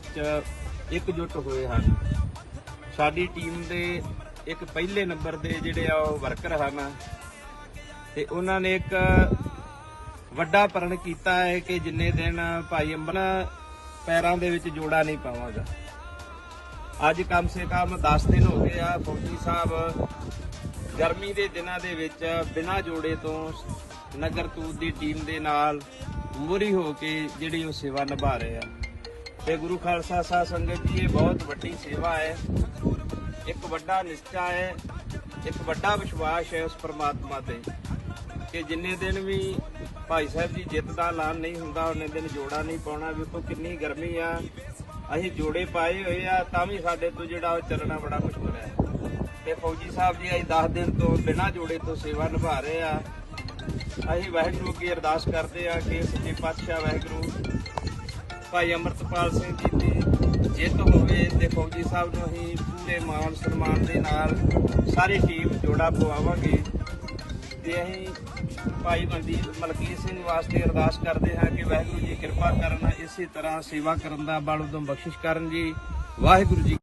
ਵਿੱਚ ਇਕਜੁੱਟ ਹੋਏ ਹਨ। ਸਾਡੀ ਟੀਮ ਦੇ ਇੱਕ ਪਹਿਲੇ ਨੰਬਰ ਦੇ ਜਿਹੜੇ ਆ ਉਹ ਵਰਕਰ ਹਨ ਤੇ ਉਹਨਾਂ ਨੇ ਇੱਕ ਵੱਡਾ ਪ੍ਰਣ ਕੀਤਾ ਹੈ ਕਿ ਜਿੰਨੇ ਦਿਨ ਭਾਈ ਅੰਬਰ ਪੈਰਾਂ ਦੇ ਵਿੱਚ ਜੋੜਾ ਨਹੀਂ ਪਾਵਾਂਗਾ। ਅੱਜ ਕਮ ਸੇ ਕਮ 10 ਦਿਨ ਹੋ ਗਏ ਆ, ਫੌਜੀ ਸਾਹਿਬ ਗਰਮੀ ਦੇ ਦਿਨਾਂ ਦੇ ਵਿੱਚ ਬਿਨਾਂ ਜੋੜੇ ਤੋਂ ਨਗਰ ਤੂਤ ਦੀ ਟੀਮ ਦੇ ਨਾਲ ਮੂਰੀ ਹੋ ਕੇ ਜਿਹੜੀ ਉਹ ਸੇਵਾ ਨਿਭਾ ਰਹੇ ਆ। ਤੇ ਗੁਰੂ ਖਾਲਸਾ ਸਾਹਿਬ ਸੰਗਤ ਜੀ, ਇਹ ਬਹੁਤ ਵੱਡੀ ਸੇਵਾ ਹੈ। ਇੱਕ ਵੱਡਾ ਨਿਸ਼ਚਾ ਹੈ, ਇੱਕ ਵੱਡਾ ਵਿਸ਼ਵਾਸ ਹੈ ਉਸ ਪਰਮਾਤਮਾ ਤੇ ਕਿ ਜਿੰਨੇ ਦਿਨ ਵੀ ਭਾਈ ਸਾਹਿਬ ਜੀ ਜਿੱਤ ਦਾ ਐਲਾਨ ਨਹੀਂ ਹੁੰਦਾ, ਉਹਨੇ ਦਿਨ ਜੋੜਾ ਨਹੀਂ ਪਾਉਣਾ ਵੇਖੋ ਕਿੰਨੀ ਗਰਮੀ ਆ, ਅਸੀਂ ਜੋੜੇ ਪਾਏ ਹੋਏ ਆ, ਤਾਂ ਵੀ ਸਾਡੇ ਤੋਂ ਜਿਹੜਾ ਉਹ ਚੱਲਣਾ ਬੜਾ ਮੁਸ਼ਕਲ ਹੈ। ਤੇ ਫੌਜੀ ਸਾਹਿਬ ਜੀ ਅੱਜ 10 ਦਿਨ ਤੋਂ ਬਿਨਾਂ ਜੋੜੇ ਤੋਂ ਸੇਵਾ ਨਿਭਾ ਰਹੇ ਆ। ਅਸੀਂ ਵਾਹਿਗੁਰੂ ਕੀ ਅਰਦਾਸ ਕਰਦੇ ਆ ਕਿ ਸੱਚੇ ਪਾਤਸ਼ਾਹ ਵਾਹਿਗੁਰੂ ਭਾਈ ਅਮਰਤਪਾਲ ਸਿੰਘ ਜੀ ਦੀ ਜਿੱਤ ਹੋਵੇ ਤੇ ਫੌਜੀ ਸਾਹਿਬ ਨੂੰ ਅਸੀਂ ਪੂਰੇ ਮਾਣ ਸਨਮਾਨ ਦੇ ਨਾਲ ਸਾਰੀ ਟੀਮ ਜੋੜਾ ਪਵਾਵਾਂਗੇ। ਤੇ ਅਸੀਂ ਭਾਈ ਮਨਦੀਪ ਮਲਕੀਤ ਸਿੰਘ ਵਾਸਤੇ ਅਰਦਾਸ ਕਰਦੇ ਹਾਂ ਕਿ ਵਾਹਿਗੁਰੂ ਜੀ ਕਿਰਪਾ ਕਰਨ ਇਸੇ ਤਰ੍ਹਾਂ ਸੇਵਾ ਕਰਨ ਦਾ ਬਲ ਉਦੋਂ ਬਖਸ਼ਿਸ਼ ਕਰਨ ਜੀ। ਵਾਹਿਗੁਰੂ ਜੀ